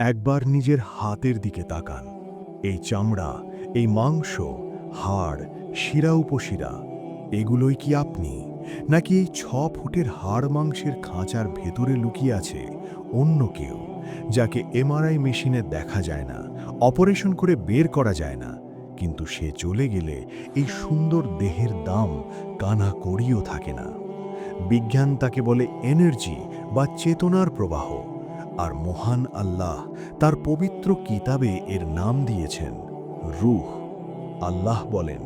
একবার নিজের হাতের দিকে তাকান। এই চামড়া, এই মাংস, হাড়, শিরা উপশিরা, এগুলোই কি আপনি? নাকি এই ছ ফুটের হাড় মাংসের খাঁচার ভেতরে লুকিয়ে আছে অন্য কেউ, যাকে এমআরআই মেশিনে দেখা যায় না, অপারেশন করে বের করা যায় না, কিন্তু সে চলে গেলে এই সুন্দর দেহের দাম কানা করিও থাকে না। বিজ্ঞান তাকে বলে এনার্জি বা চেতনার প্রবাহ। আর মহান আল্লাহ তার পবিত্র কিতাবে এর নাম দিয়েছেন, রুহ। আল্লাহ বলেন,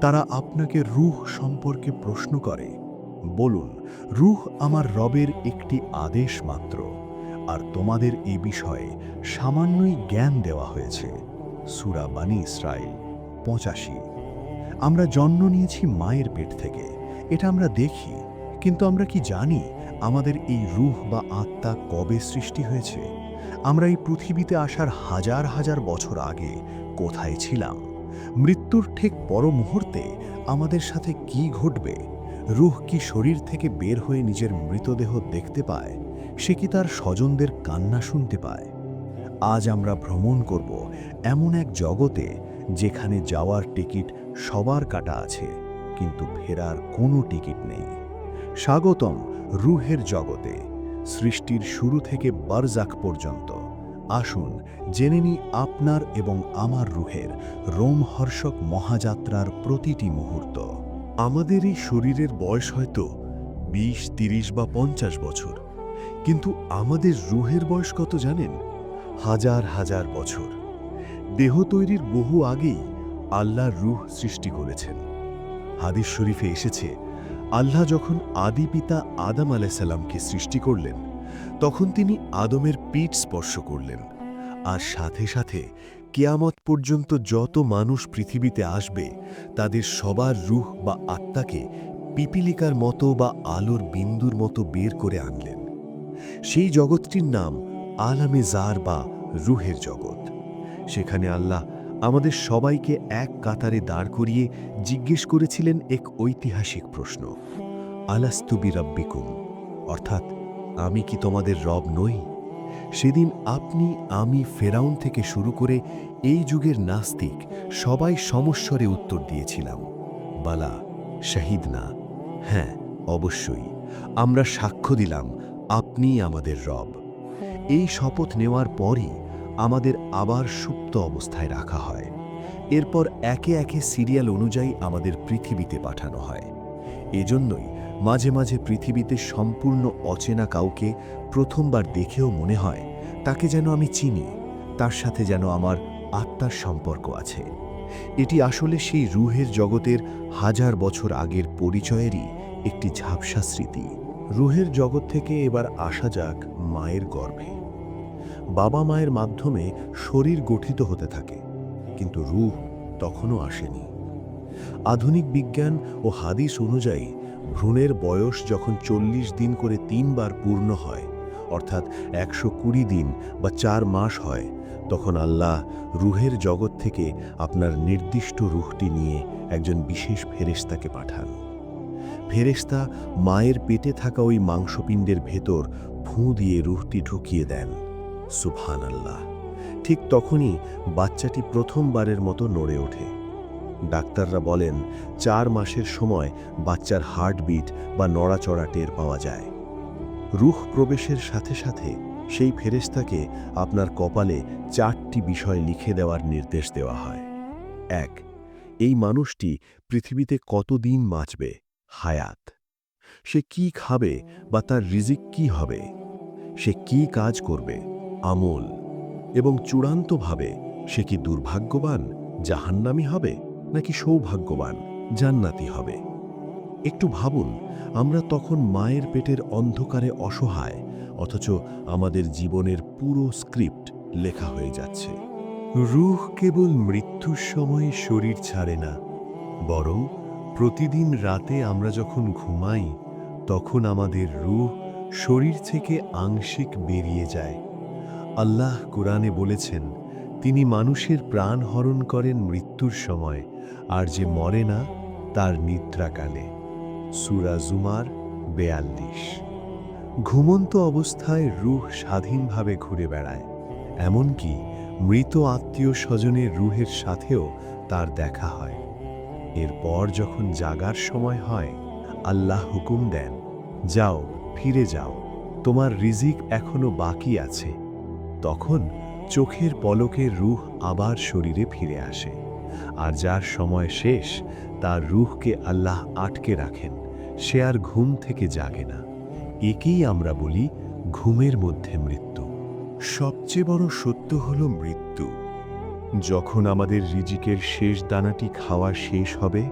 তারা আপনাকে রুহ সম্পর্কে প্রশ্ন করে। বলুন, রুহ আমার রবের একটি আদেশ মাত্র, আর তোমাদের এই বিষয়ে সামান্যই জ্ঞান দেওয়া হয়েছে। সুরা বানী ইসরায়েল পঁচাশি। আমরা জন্ম নিয়েছি মায়ের পেট থেকে, এটা আমরা দেখি, কিন্তু আমরা কি জানি? আমাদের এই রূহ বা আত্মা কবে সৃষ্টি হয়েছে? আমরা এই পৃথিবীতে আসার হাজার হাজার বছর আগে কোথায় ছিলাম? মৃত্যুর ঠিক পর মুহূর্তে আমাদের সাথে কি ঘটবে? রুহ কি শরীর থেকে বের হয়ে নিজের মৃতদেহ দেখতে পায়? সে কি তার স্বজনদের কান্না শুনতে পায়? আজ আমরা ভ্রমণ করব এমন এক জগতে যেখানে যাওয়ার টিকিট সবার কাটা আছে, কিন্তু ফেরার কোনো টিকিট নেই। স্বাগতম রুহের জগতে, সৃষ্টির শুরু থেকে বারজাক পর্যন্ত। আসুন জেনে নি আপনার এবং আমার রুহের রোমহর্ষক মহাযাত্রার প্রতিটি মুহূর্ত। আমাদের এই শরীরের বয়স হয়তো বিশ, তিরিশ বা পঞ্চাশ বছর, কিন্তু আমাদের রুহের বয়স কত জানেন? হাজার হাজার বছর। দেহ তৈরির বহু আগেই আল্লাহ রুহ সৃষ্টি করেছেন। হাদিস শরীফে এসেছে আল্লাহ যখন আদি পিতা আদম আলাইসাল্লামকে সৃষ্টি করলেন, তখন তিনি আদমের পিঠ স্পর্শ করলেন। আর সাথে সাথে কেয়ামত পর্যন্ত যত মানুষ পৃথিবীতে আসবে, তাদের সবার রুহ বা আত্মাকে পিপিলিকার মতো বা আলোর বিন্দুর মতো বের করে আনলেন। সেই জগৎটির নাম আলামে জার বা রুহের জগৎ। সেখানে আল্লাহ আমাদের সবাইকে এক কাতারে দাঁড় করিয়ে জিজ্ঞেস করেছিলেন এক ঐতিহাসিক প্রশ্ন। আলাস্তুবি রব্বিকুম অর্থাৎ আমি কি তোমাদের রব নই? সেদিন আপনি, আমি ফেরাউন থেকে শুরু করে এই যুগের নাস্তিক সবাই সমস্বরে উত্তর দিয়েছিলাম। বালা, শাহিদ না। হ্যাঁ অবশ্যই, আমরা সাক্ষ্য দিলাম আপনি আমাদের রব। এই শপথ নেওয়ার পরই আমাদের আবার সুপ্ত অবস্থায় রাখা হয়। এরপর একে একে সিরিয়াল অনুযায়ী আমাদের পৃথিবীতে পাঠানো হয়। এজন্যই মাঝে মাঝে পৃথিবীতে সম্পূর্ণ অচেনা কাউকে প্রথমবার দেখেও মনে হয়, তাকে যেন আমি চিনি, তার সাথে যেন আমার আত্মার সম্পর্ক আছে। এটি আসলে সেই রুহের জগতের হাজার বছর আগের পরিচয়েরই একটি ঝাপসা স্মৃতি। রুহের জগৎ থেকে এবার আসা যাক মায়ের গর্ভে। বাবা মায়ের মাধ্যমে শরীর গঠিত হতে থাকে, কিন্তু রূহ তখনও আসেনি। আধুনিক বিজ্ঞান ও হাদিস অনুযায়ী, ভ্রূণের বয়স যখন চল্লিশ দিন করে তিনবার পূর্ণ হয়, অর্থাৎ একশো কুড়ি দিন বা চার মাস হয়, তখন আল্লাহ রুহের জগৎ থেকে আপনার নির্দিষ্ট রুহটি নিয়ে একজন বিশেষ ফেরেশতাকে পাঠান। ফেরেশতা মায়ের পেটে থাকা ওই মাংসপিণ্ডের ভেতর ফুঁ দিয়ে রুহটি ঢুকিয়ে দেন। সুবহান আল্লাহ ঠিক তখনই বাচ্চাটি প্রথমবারের মতো নড়ে ওঠে। ডাক্তাররা বলেন, চার মাসের সময় বাচ্চার হার্টবিট বা নড়াচড়া টের পাওয়া যায়। রুখ প্রবেশের সাথে সাথে সেই ফেরেশতাকে আপনার কপালে চারটি বিষয় লিখে দেওয়ার নির্দেশ দেওয়া হয়। এক, এই মানুষটি পৃথিবীতে কতদিন বাঁচবে? হায়াত। সে কি খাবে বা তার রিজিক কি হবে? সে কি কাজ করবে? আমল এবং চূড়ান্তভাবে সে কি দুর্ভাগ্যবান, জাহান্নামি হবে, নাকি সৌভাগ্যবান, জান্নাতি হবে? একটু ভাবুন, আমরা তখন মায়ের পেটের অন্ধকারে অসহায়, অথচ আমাদের জীবনের পুরো স্ক্রিপ্ট লেখা হয়ে যাচ্ছে। রুহ কেবল মৃত্যুর সময় শরীর ছাড়ে না, বরং প্রতিদিন রাতে আমরা যখন ঘুমাই, তখন আমাদের রুহ শরীর থেকে আংশিক বেরিয়ে যায়। আল্লাহ কোরআনে বলেছেন, তিনি মানুষের প্রাণ হরণ করেন মৃত্যুর সময়, আর যে মরে না, তার নিদ্রাকালে সুরা জুমার বেয়াল্লিশ। ঘুমন্ত অবস্থায় রুহ স্বাধীনভাবে ঘুরে বেড়ায়, এমনকি মৃত আত্মীয় স্বজনের রুহের সাথেও তার দেখা হয়। এরপর যখন জাগার সময় হয়, আল্লাহ হুকুম দেন, যাও, ফিরে যাও, তোমার রিজিক এখনও বাকি আছে। তখন চোখের পলকে রুহ আবার শরীরে ফিরে আসে, আর যার সময় শেষ, তার রুহকে আল্লাহ আটকে রাখেন, সে আর ঘুম থেকে জাগে না। একেই আমরা বলি ঘুমের মধ্যে মৃত্যু। সবচেয়ে বড় সত্য হল মৃত্যু। যখন আমাদের রিজিকের শেষ দানাটি খাওয়া শেষ হবে,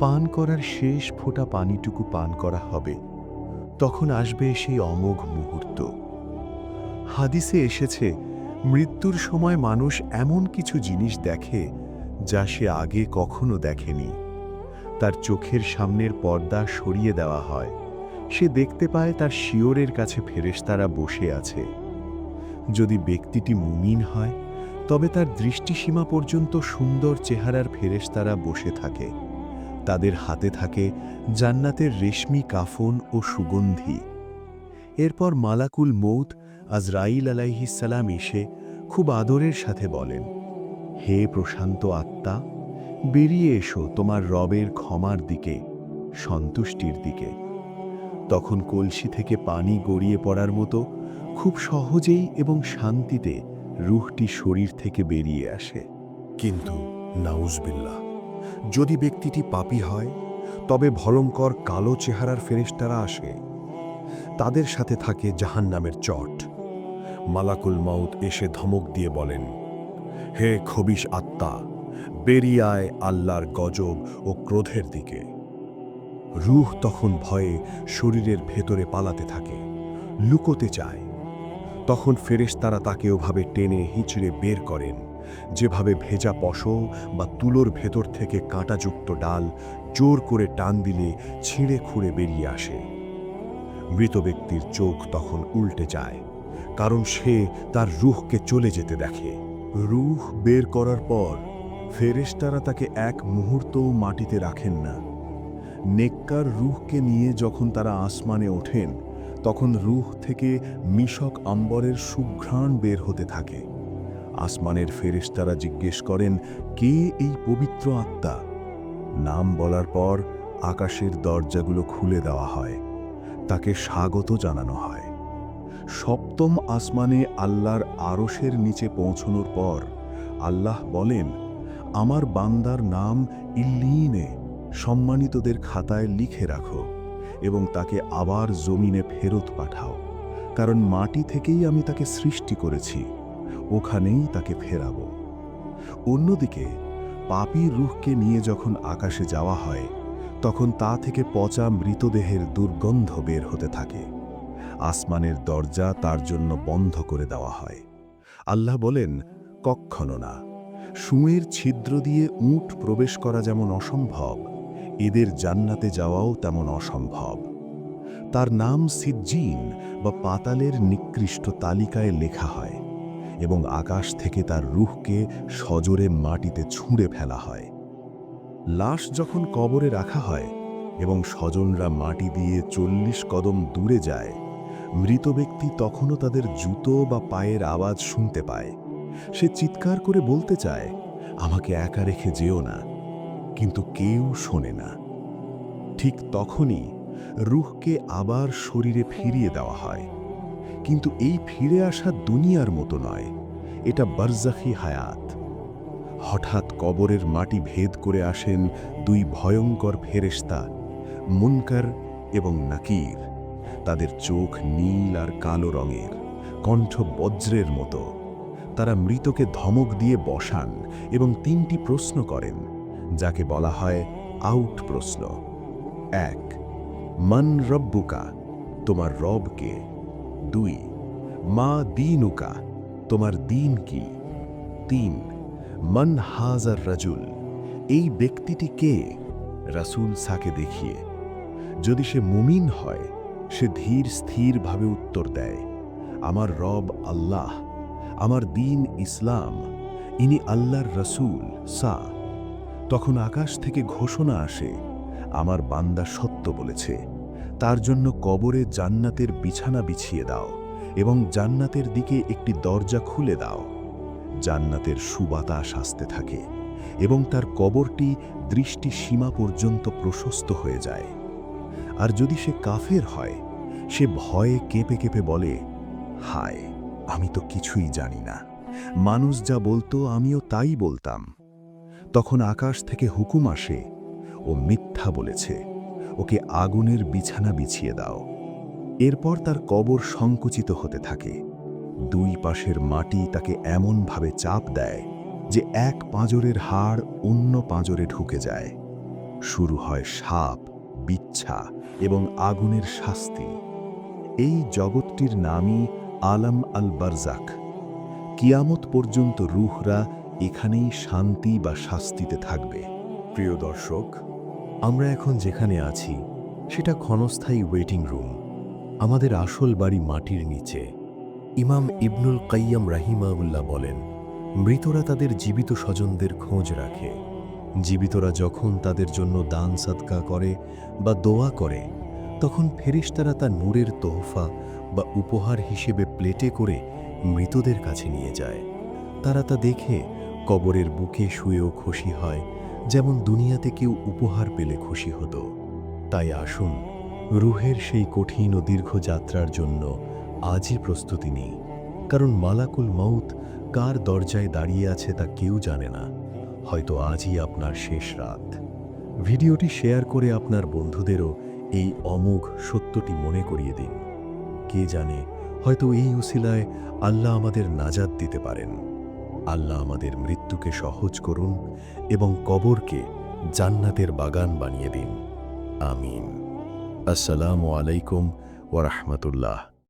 পান করার শেষ ফোঁটা পানিটুকু পান করা হবে, তখন আসবে সেই অমোঘ মুহূর্ত। হাদিসে এসেছে, মৃত্যুর সময় মানুষ এমন কিছু জিনিস দেখে যা সে আগে কখনো দেখেনি। তার চোখের সামনের পর্দা সরিয়ে দেওয়া হয়। সে দেখতে পায় তার শিওরের কাছে ফেরেশতারা বসে আছে। যদি ব্যক্তিটি মুমিন হয়, তবে তার দৃষ্টিসীমা পর্যন্ত সুন্দর চেহারার ফেরেশতারা বসে থাকে। তাদের হাতে থাকে জান্নাতের রেশমি কাফন ও সুগন্ধি। এরপর মালাকুল মৌত আজরাইল আলাইহিসালাম এসে খুব আদরের সাথে বলেন, হে প্রশান্ত আত্মা, বেরিয়ে এসো তোমার রবের ক্ষমার দিকে, সন্তুষ্টির দিকে। তখন কলসি থেকে পানি গড়িয়ে পড়ার মতো খুব সহজেই এবং শান্তিতে রুহটি শরীর থেকে বেরিয়ে আসে। কিন্তু নাউজবিল্লা যদি ব্যক্তিটি পাপী হয়, তবে ভয়ঙ্কর কালো চেহারার ফেরেশতারা আসে। তাদের সাথে থাকে জাহান্নামের চট। মালাকুল মাউত এসে ধমক দিয়ে বলেন, হে খবিস আত্মা, বেরিয়ে আয় আল্লাহর গজব ও ক্রোধের দিকে। রুহ তখন ভয়ে শরীরের ভেতরে পালাতে থাকে, লুকোতে চায়। তখন ফেরেশতারা তাকে ওভাবে টেনে হিঁচড়ে বের করেন, যেভাবে ভেজা পশম বা তুলোর ভেতর থেকে কাঁটাযুক্ত ডাল জোর করে টান দিলে ছিঁড়ে খুঁড়ে বেরিয়ে আসে। মৃত ব্যক্তির চোখ তখন উল্টে যায়। কারণ সে তার রুহকে চলে যেতে দেখে। রুহ বের করার পর ফেরেশতারা তাকে এক মুহূর্তও মাটিতে রাখেন না। নেককার রুহকে নিয়ে যখন তারা আসমানে ওঠেন, তখন রুহ থেকে মিশক আম্বরের সুঘ্রাণ বের হতে থাকে। আসমানের ফেরেশতারা জিজ্ঞেস করেন, কে এই পবিত্র আত্মা? নাম বলার পর আকাশের দরজাগুলো খুলে দেওয়া হয়। তাকে স্বাগত জানানো হয়। সপ্তম আসমানে আল্লাহর আরশের নিচে পৌঁছনোর পর আল্লাহ বলেন, আমার বান্দার নাম ইল্লিনে, সম্মানিতদের খাতায় লিখে রাখো এবং তাকে আবার জমিনে ফেরত পাঠাও, কারণ মাটি থেকেই আমি তাকে সৃষ্টি করেছি, ওখানেই তাকে ফেরাব। অন্যদিকে পাপী রুহকে নিয়ে যখন আকাশে যাওয়া হয়, তখন তা থেকে পচা মৃতদেহের দুর্গন্ধ বের হতে থাকে। আসমানের দরজা তার জন্য বন্ধ করে দেওয়া হয়। আল্লাহ বলেন, কক্ষণ না। সুঁয়ের ছিদ্র দিয়ে উট প্রবেশ করা যেমন অসম্ভব, এদের জান্নাতে যাওয়াও তেমন অসম্ভব। তার নাম সিজ্জিন বা পাতালের নিকৃষ্ট তালিকায় লেখা হয় এবং আকাশ থেকে তার রুহকে সজোরে মাটিতে ছুঁড়ে ফেলা হয়। লাশ যখন কবরে রাখা হয় এবং স্বজনরা মাটি দিয়ে চল্লিশ কদম দূরে যায় মৃত ব্যক্তি তখনও তাদের জুতো বা পায়ের আওয়াজ শুনতে পায়। সে চিৎকার করে বলতে চায়, আমাকে একা রেখে যেও না। কিন্তু কেউ শোনে না। ঠিক তখনই রুহকে আবার শরীরে ফিরিয়ে দেওয়া হয়। কিন্তু এই ফিরে আসা দুনিয়ার মতো নয়, এটা বারজাখি হায়াত। হঠাৎ কবরের মাটি ভেদ করে আসেন দুই ভয়ঙ্কর ফেরেশতা, মুনকার এবং নাকির। তাদের চোখ নীল আর কালো রঙের, কণ্ঠ বজ্রের মতো। তারা মৃতকে ধমক দিয়ে বসান এবং তিনটি প্রশ্ন করেন, যাকে বলা হয় আউট প্রশ্ন। এক, মন রব্বুকা, তোমার রবকে দুই, মা দিনুকা, তোমার দিন কি? তিন, মন হাজার রাজুল, এই ব্যক্তিটি কে? রাসূল সাকে দেখিয়ে, যদি সে মুমিন হয় সে ধীর স্থিরভাবে উত্তর দেয়, আমার রব আল্লাহ, আমার দিন ইসলাম, ইনি আল্লাহর রসুল, সা। তখন আকাশ থেকে ঘোষণা আসে, আমার বান্দা সত্য বলেছে, তার জন্য কবরে জান্নাতের বিছানা বিছিয়ে দাও এবং জান্নাতের দিকে একটি দরজা খুলে দাও। জান্নাতের সুবাতাস আসতে থাকে এবং তার কবরটি দৃষ্টি সীমা পর্যন্ত প্রশস্ত হয়ে যায়। আর যদি সে কাফের হয়, সে ভয়ে কেঁপে কেঁপে বলে, হায়, আমি তো কিছুই জানি না। মানুষ যা বলতো, আমিও তাই বলতাম। তখন আকাশ থেকে হুকুম আসে ও মিথ্যা বলেছে, ওকে আগুনের বিছানা বিছিয়ে দাও। এরপর তার কবর সংকুচিত হতে থাকে। দুই পাশের মাটি তাকে এমনভাবে চাপ দেয় যে এক পাঁজরের হাড় অন্য পাঁজরে ঢুকে যায়। শুরু হয় সাপ। বিচ্ছা এবং আগুনের শাস্তি। এই জগৎটির নামই আলম আল বারজাক কিয়ামত পর্যন্ত রুহরা এখানেই শান্তি বা শাস্তিতে থাকবে। প্রিয় দর্শক, আমরা এখন যেখানে আছি, সেটা ক্ষণস্থায়ী ওয়েটিং রুম, আমাদের আসল বাড়ি মাটির নিচে। ইমাম ইবনুল কাইয়াম রাহিমাউল্লাহ বলেন, মৃতরা তাদের জীবিত স্বজনদের খোঁজ রাখে। জীবিতরা যখন তাদের জন্য দান সাদকা করে বা দোয়া করে, তখন ফেরিস্তারা তা নূরের তোহফা বা উপহার হিসেবে প্লেটে করে মৃতদের কাছে নিয়ে যায়। তারা তা দেখে কবরের বুকে শুয়েও খুশি হয়, যেমন দুনিয়াতে কেউ উপহার পেলে খুশি হতো। তাই আসুন, রুহের সেই কঠিন ও দীর্ঘ যাত্রার জন্য আজই প্রস্তুতি নিই, কারণ মালাকুল মৌত কার দরজায় দাঁড়িয়ে আছে তা কেউ জানে না। হয়তো আজই আপনার শেষ রাত। ভিডিওটি শেয়ার করে আপনার বন্ধুদেরও এই অমোঘ সত্যটি মনে করিয়ে দিন। কে জানে, হয়তো এই উসিলায় আল্লাহ আমাদের নাজাদ দিতে পারেন। আল্লাহ আমাদের মৃত্যুকে সহজ করুন এবং কবরকে জান্নাতের বাগান বানিয়ে দিন। আমিন। আসসালামু আলাইকুম ওরহমতুল্লাহ